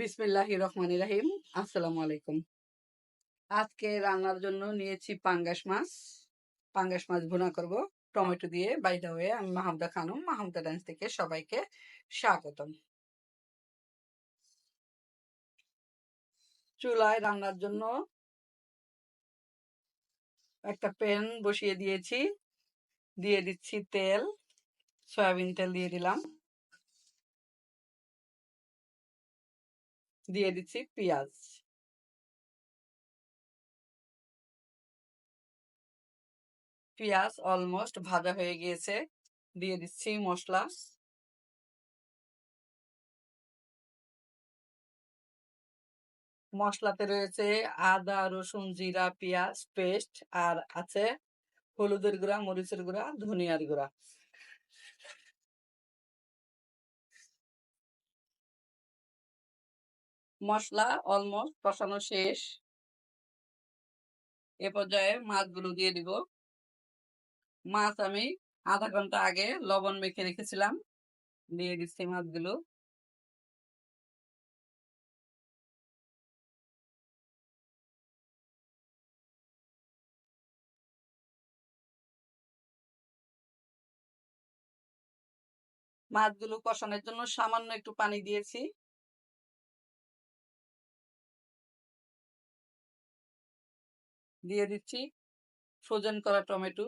বিসমিল্লাহ রহমান রাহিম। আসসালামু আলাইকুম। আজকে রান্নার জন্য নিয়েছি পাঙ্গাস মাছ। পাঙ্গাস মাছ ভুনা করব। টমেটো দিয়ে বাইদা হয়ে আমি মাহমুদা খানম। মাহমুদা ডান্স থেকে সবাইকে স্বাগতম। চুলায় রান্নার জন্য একটা প্যান বসিয়ে দিয়েছি। দিয়ে দিচ্ছি তেল। সয়াবিন তেল দিয়ে দিলাম। দিয়ে দিচ্ছি পেঁয়াজ। পেঁয়াজ অলমোস্ট ভাজা হয়ে গিয়েছে, দিয়ে দিচ্ছি মশলা। মশলাতে রয়েছে আদা, রসুন, জিরা, পেঁয়াজ, পেস্ট, আর আছে হলুদের গুঁড়া, মরিচের গুঁড়া, ধনিয়ার গুঁড়া। মশলা অলমোস্ট কষানো শেষ। এ পর্যায়ে মাছগুলো দিয়ে দিব। মাছ আমি আধা ঘণ্টা আগে লবণ মেখে রেখেছিলাম। দিয়ে দিচ্ছি মাছগুলো। মাছগুলো কষানোর জন্য সামান্য একটু পানি দিয়েছি। দিয়ে দিচ্ছি। ফ্রোজেন করা টমেটো।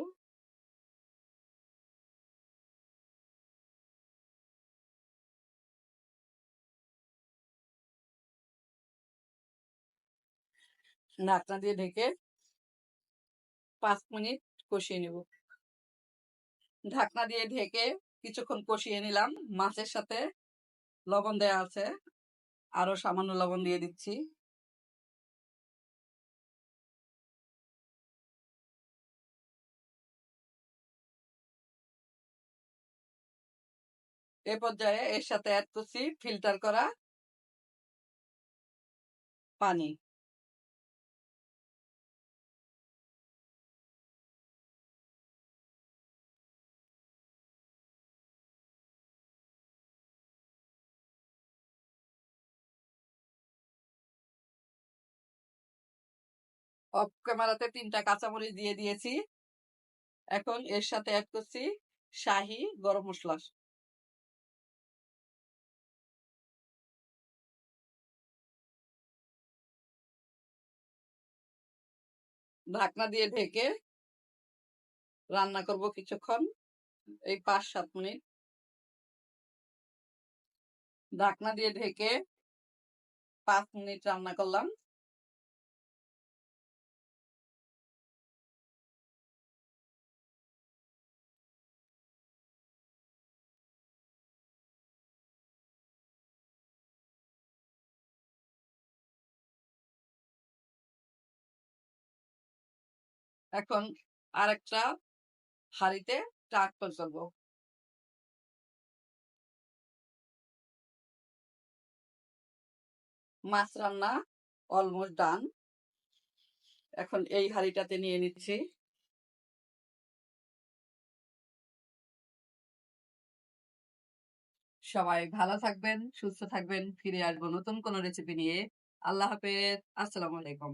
ঢাকনা দিয়ে ঢেকে পাঁচ মিনিট কষিয়ে নেব। ঢাকনা দিয়ে ঢেকে কিছুক্ষণ কষিয়ে নিলাম। মাছের সাথে লবণ দেওয়া আছে। আরও সামান্য লবণ দিয়ে দিচ্ছি। এ পর্যায়ে এর সাথে অ্যাড করছি ফিল্টার করা পানি। অফ ক্যামেরাতে তিনটা কাঁচামরিচ দিয়ে দিয়েছি। এখন এর সাথে অ্যাড করছি শাহি গরম মশলা। ঢাকনা দিয়ে ঢেকে রান্না করব কিছুক্ষণ, এই পাঁচ সাত মিনিট। ঢাকনা দিয়ে ঢেকে পাঁচ মিনিট রান্না করলাম। এখন আরেকটা হাঁড়িতে ট্রান্সফার করব মাছ রান্না অলমোস্ট ডান এখন এই হাঁড়িটাতে নিয়ে নিচ্ছি। সবাই ভালো থাকবেন, সুস্থ থাকবেন, ফিরে আসব নতুন কোনো রেসিপি নিয়ে। আল্লাহ হাফেজ, আসসালামু আলাইকুম।